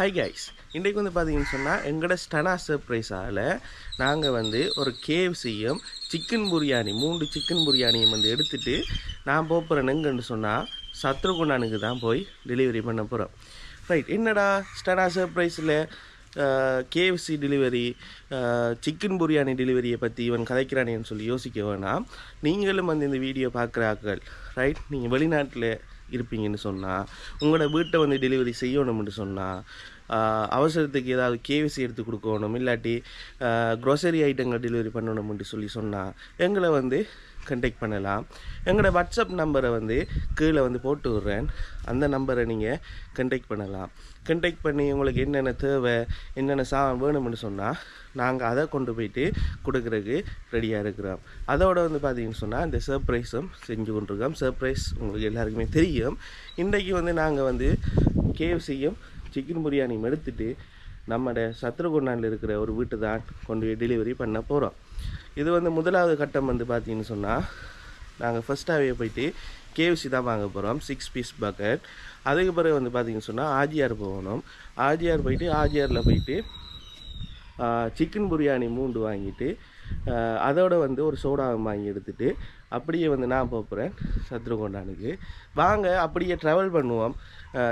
Hi guys இன்றைக்கு வந்து பார்த்தீங்கன்னு சொன்னால் எங்களோட ஸ்டனா சர்ப்ரைஸால் நாங்கள் வந்து ஒரு கேஎஃப்சியும் சிக்கன் பிரியாணி மூன்று சிக்கன் பிரியாணியும் வந்து எடுத்துட்டு நான் போகிறேன் எங்கன்னு சொன்னால் சத்ருகுணானுக்கு தான் போய் டெலிவரி பண்ண போகிறோம் ரைட் என்னடா ஸ்டனா சர்ப்ரைஸில் கேஎஃப்சி டெலிவரி சிக்கன் பிரியாணி டெலிவரியை பற்றி இவன் கதைக்கிறானேன்னு சொல்லி யோசிக்க வேணாம். நீங்களும் வந்து இந்த வீடியோ பார்க்குறாக்கள் ரைட் நீங்கள் வெளிநாட்டில் இருப்பீங்கன்னு சொன்னால் உங்களோட வீட்டை வந்து டெலிவரி செய்யணும்னு சொன்னால் அவசரத்துக்கு ஏதாவது கேவிசி எடுத்து கொடுக்கணும் இல்லாட்டி க்ரோசரி ஐட்டங்கள் டெலிவரி பண்ணணும்னு சொல்லி சொன்னால் எங்களை வந்து கண்டெக்ட் பண்ணலாம். எங்களோட வாட்ஸ்அப் நம்பரை வந்து கீழே வந்து போட்டு விட்றேன். அந்த நம்பரை நீங்கள் கண்டெக்ட் பண்ணலாம். கண்டெக்ட் பண்ணி உங்களுக்கு என்னென்ன தேவை என்னென்ன சா வேணும்னு சொன்னால் நாங்கள் அதை கொண்டு போயிட்டு கொடுக்குறதுக்கு ரெடியாக இருக்கிறோம். அதோட வந்து பார்த்தீங்கன்னு சொன்னால் இந்த சர்ப்ரைஸும் செஞ்சு கொண்டிருக்கோம். சர்ப்ரைஸ் உங்களுக்கு எல்லாருக்குமே தெரியும். இன்றைக்கு வந்து நாங்கள் வந்து கேஎஃப்சியும் சிக்கன் பிரியாணி எடுத்துட்டு நம்மட சத்ருகுண்டானில் இருக்கிற ஒரு வீட்டு தான் கொண்டு போய் டெலிவரி பண்ண போகிறோம் இது வந்து முதலாவது கட்டம் வந்து பார்த்தீங்கன்னு சொன்னால் நாங்கள் ஃபஸ்ட்டாகவே போயிட்டு கேஎஃப்சி தான் வாங்க போகிறோம் சிக்ஸ் பீஸ் பக்கெட் அதுக்கு பிறகு வந்து பார்த்தீங்கன்னு சொன்னால் ஆஜிஆர் போகணும். ஆஜிஆர் போயிட்டு ஆஜிஆரில் போயிட்டு சிக்கன் பிரியாணி மூண்டு வாங்கிட்டு அதோட வந்து ஒரு சோடா வாங்கி எடுத்துகிட்டு அப்படியே வந்து நான் போகிறேன் சத்ருகொண்டானுக்கு வாங்க அப்படியே ட்ராவல் பண்ணுவோம்.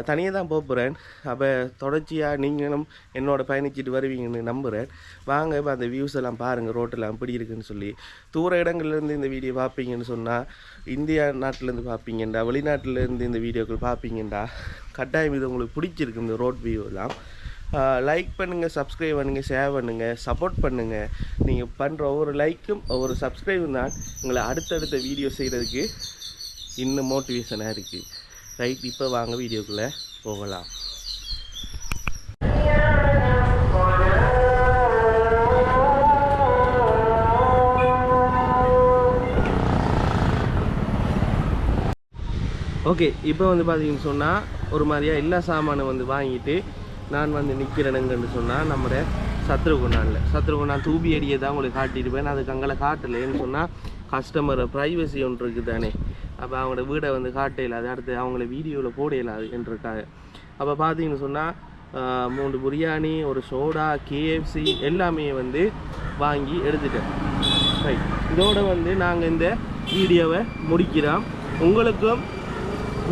தனியாக தான் போகிறேன் அப்போ தொடர்ச்சியாக நீங்களும் என்னோட பயணிச்சிட்டு வருவீங்கன்னு நம்புகிறேன் வாங்க இப்போ அந்த வியூஸ் எல்லாம் பாருங்கள் ரோட்டெல்லாம் எப்படி இருக்குன்னு சொல்லி. தூர இடங்கள்லேருந்து இந்த வீடியோ பார்ப்பீங்கன்னு சொன்னால் இந்தியா நாட்டிலேருந்து பார்ப்பீங்கண்டா வெளிநாட்டிலேருந்து இந்த வீடியோக்கள் பார்ப்பீங்கண்டா கட்டாயம் இது உங்களுக்கு பிடிச்சிருக்கு இந்த ரோட் வியூ எல்லாம். லைக் பண்ணுங்கள் சப்ஸ்கிரைப் பண்ணுங்கள் ஷேர் பண்ணுங்கள் சப்போர்ட் பண்ணுங்கள் நீங்கள் பண்ணுற ஒவ்வொரு லைக்கும் ஒவ்வொரு சப்ஸ்கிரைபும் தான் உங்களை அடுத்தடுத்த வீடியோ செய்கிறதுக்கு இன்னும் மோட்டிவேஷனாக இருக்குது ரைட் இப்போ வாங்க வீடியோக்குள்ளே போகலாம். ஓகே இப்போ வந்து பார்த்தீங்கன்னு சொன்னால் ஒரு மாதிரியா எல்லா சாமானும் வந்து வாங்கிட்டு நான் வந்து நிற்கிறேனுங்கன்னு சொன்னால் நம்முடைய சத்ருகுணானில். சத்ருகுணா தூபி அடியை தான் உங்களுக்கு காட்டியிருப்பேன் அதுக்கு அங்கே காட்டலைன்னு சொன்னால் கஸ்டமர் ப்ரைவசி ஒன்று இருக்குது தானே அப்போ அவங்களோட வீடை வந்து காட்ட அது அடுத்து அவங்கள வீடியோவில் போடையில என்றிருக்காங்க அப்போ பார்த்தீங்கன்னு சொன்னால் மூணு பிரியாணி ஒரு சோடா கேஎஃப்சி எல்லாமே வந்து வாங்கி எடுத்துட்டேன். ரைட் இதோட வந்து நாங்கள் இந்த வீடியோவை முடிக்கிறோம். உங்களுக்கும்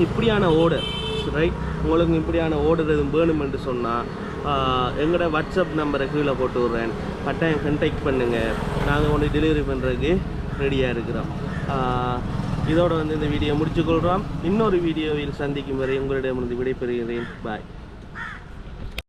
இப்படியான ரைட் உங்களுக்கு இப்படியான ஓர்டர் எதுவும் வேணுமென்று சொன்னால் எங்களோட வாட்ஸ்அப் நம்பரை கீழே போட்டு விட்றேன். கட்டாயம் கண்டெக்ட் பண்ணுங்கள் நாங்கள் கொண்டு டெலிவரி பண்ணுறதுக்கு ரெடியாக இருக்கிறோம். இதோடு வந்து இந்த வீடியோ முடிச்சுக்கொள்கிறோம் இன்னொரு வீடியோவில் சந்திக்கும் வரை உங்களிடமிருந்து விடைபெறுகிறேன். பாய்